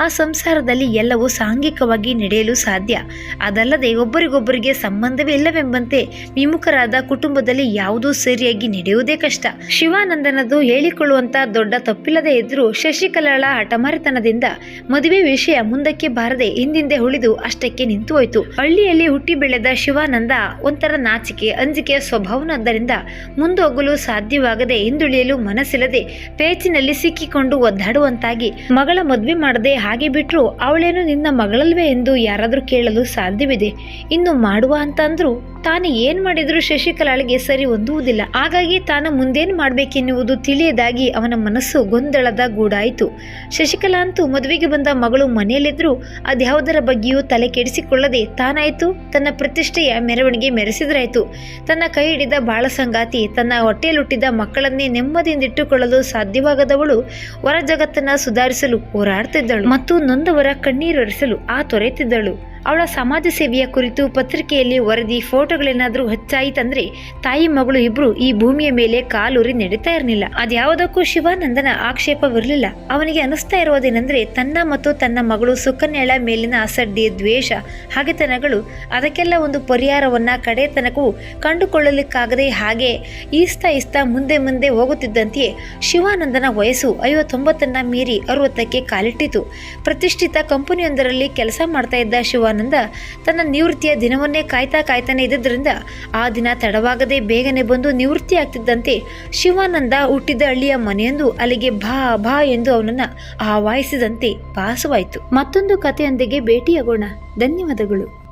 ಆ ಸಂಸಾರದಲ್ಲಿ ಎಲ್ಲವೂ ಸಾಂಘಿಕವಾಗಿ ನಡೆಯಲು ಸಾಧ್ಯ. ಅದಲ್ಲದೆ ಒಬ್ಬರಿಗೊಬ್ಬರಿಗೆ ಸಂಬಂಧವೇ ಇಲ್ಲವೆಂಬಂತೆ ವಿಮುಖರಾದ ಕುಟುಂಬದಲ್ಲಿ ಯಾವುದೂ ಸರಿಯಾಗಿ ನಡೆಯುವುದೇ ಕಷ್ಟ. ಶಿವಾನಂದನದು ಹೇಳಿಕೊಳ್ಳುವಂತ ದೊಡ್ಡ ತಪ್ಪಿಲ್ಲದೆ ಇದ್ರೂ ಶಶಿಕಲಾಳ ಹಠಮಾರಿತನದಿಂದ ಮದುವೆ ವಿಷಯ ಮುಂದಕ್ಕೆ ಬಾರದೆ ಹಿಂದಿಂದೆ ಉಳಿದು ಅಷ್ಟಕ್ಕೆ ನಿಂತು ಹೋಯಿತು ಹಳ್ಳಿಯಲ್ಲಿ ಹುಟ್ಟಿ ಬೆಳೆದ ಶಿವಾನಂದ ಒಂಥರ ನಾಚಿಕೆ, ಅಂಜಿಕೆಯ ಸ್ವಭಾವನಾದ್ದರಿಂದ ಮುಂದೋಗಲು ಸಾಧ್ಯವಾಗದೆ ಹಿಂದುಳಿಯಲು ಮನಸ್ಸಿಲ್ಲದೆ ಪೇಚಿನಲ್ಲಿ ಸಿಕ್ಕಿಕೊಂಡು ಒದ್ದಾಡುವಂತಾಗಿ ಮಗಳ ಮದುವೆ ಮಾಡದೆ ಹಾಗೆ ಬಿಟ್ಟರು ಅವಳೇನು ನಿನ್ನ ಮಗಳಲ್ವೇ ಎಂದು ಯಾರಾದರೂ ಕೇಳಲು ಸಾಧ್ಯವಿದೆ? ಇನ್ನು ಮಾಡುವ ಅಂತ ಅಂದ್ರು ತಾನು ಏನು ಮಾಡಿದರೂ ಶಶಿಕಲಾಳಿಗೆ ಸರಿ ಹೊಂದುವುದಿಲ್ಲ ಹಾಗಾಗಿ ತಾನು ಮುಂದೇನು ಮಾಡಬೇಕೆನ್ನುವುದು ತಿಳಿಯದಾಗಿ ಅವನ ಮನಸ್ಸು ಗೊಂದಲದ ಗೂಡಾಯಿತು. ಶಶಿಕಲಾ ಅಂತೂ ಮದುವೆಗೆ ಬಂದ ಮಗಳು ಮನೆಯಲ್ಲಿದ್ದರೂ ಅದ್ಯಾವುದರ ಬಗ್ಗೆಯೂ ತಲೆ ಕೆಡಿಸಿಕೊಳ್ಳದೆ ತಾನಾಯಿತು, ತನ್ನ ಪ್ರತಿಷ್ಠೆಯ ಮೆರವಣಿಗೆ ಮೆರೆಸಿದ್ರಾಯಿತು. ತನ್ನ ಕೈ ಹಿಡಿದ ಬಾಳ ಸಂಗಾತಿ ತನ್ನ ಹೊಟ್ಟೆಯಲ್ಲುಟ್ಟಿದ್ದ ಮಕ್ಕಳನ್ನೇ ನೆಮ್ಮದಿಯಿಂದಿಟ್ಟುಕೊಳ್ಳಲು ಸಾಧ್ಯವಾಗದವಳು ಹೊರ ಜಗತ್ತನ್ನು ಸುಧಾರಿಸಲು ಹೋರಾಡ್ತಿದ್ದಳು. ಮತ್ತು ನೊಂದವರ ಕಣ್ಣೀರೊರೆಸಲು ಆ ತೊರೆತಿದ್ದಳು. ಅವಳ ಸಮಾಜ ಸೇವೆಯ ಕುರಿತು ಪತ್ರಿಕೆಯಲ್ಲಿ ವರದಿ, ಫೋಟೋಗಳೇನಾದರೂ ಹೆಚ್ಚಾಯಿತಂದ್ರೆ ತಾಯಿ ಮಗಳು ಇಬ್ರು ಈ ಭೂಮಿಯ ಮೇಲೆ ಕಾಲೂರಿ ನಡೀತಾ ಇರಲಿಲ್ಲ. ಅದ್ಯಾವುದಕ್ಕೂ ಶಿವಾನಂದನ ಆಕ್ಷೇಪವಿರಲಿಲ್ಲ. ಅವನಿಗೆ ಅನಿಸ್ತಾ ಇರೋದೇನೆಂದ್ರೆ ತನ್ನ ಮತ್ತು ತನ್ನ ಮಗಳು ಸುಕನ್ಯಾಳ ಮೇಲಿನ ಅಸಡ್ಡಿ, ದ್ವೇಷ, ಹಾಗೆತನಗಳು, ಅದಕ್ಕೆಲ್ಲ ಒಂದು ಪರಿಹಾರವನ್ನ ಕಡೆ ತನಕವೂ ಕಂಡುಕೊಳ್ಳಲಿಕ್ಕಾಗದೆ ಹಾಗೆ ಈಸ್ತಾ ಈಸ್ತಾ ಮುಂದೆ ಮುಂದೆ ಹೋಗುತ್ತಿದ್ದಂತೆಯೇ ಶಿವಾನಂದನ ವಯಸ್ಸು ಐವತ್ತೊಂಬತ್ತನ್ನ ಮೀರಿ ಅರವತ್ತಕ್ಕೆ ಕಾಲಿಟ್ಟಿತು. ಪ್ರತಿಷ್ಠಿತ ಕಂಪನಿಯೊಂದರಲ್ಲಿ ಕೆಲಸ ಮಾಡ್ತಾ ಇದ್ದ ತನ್ನ ನಿವೃತ್ತಿಯ ದಿನವನ್ನೇ ಕಾಯ್ತಾ ಕಾಯ್ತಾನೆ ಇದ್ದುದರಿಂದ ಆ ದಿನ ತಡವಾಗದೆ ಬೇಗನೆ ಬಂದು ನಿವೃತ್ತಿ ಆಗ್ತಿದ್ದಂತೆ ಶಿವಾನಂದ ಹುಟ್ಟಿದ ಹಳ್ಳಿಯ ಮನೆಯೊಂದು ಅಲ್ಲಿಗೆ ಬಾ ಬಾ ಎಂದು ಅವನನ್ನ ಆವಾಯಿಸಿದಂತೆ ಭಾಸವಾಯಿತು. ಮತ್ತೊಂದು ಕಥೆಯೊಂದಿಗೆ ಭೇಟಿಯಾಗೋಣ. ಧನ್ಯವಾದಗಳು.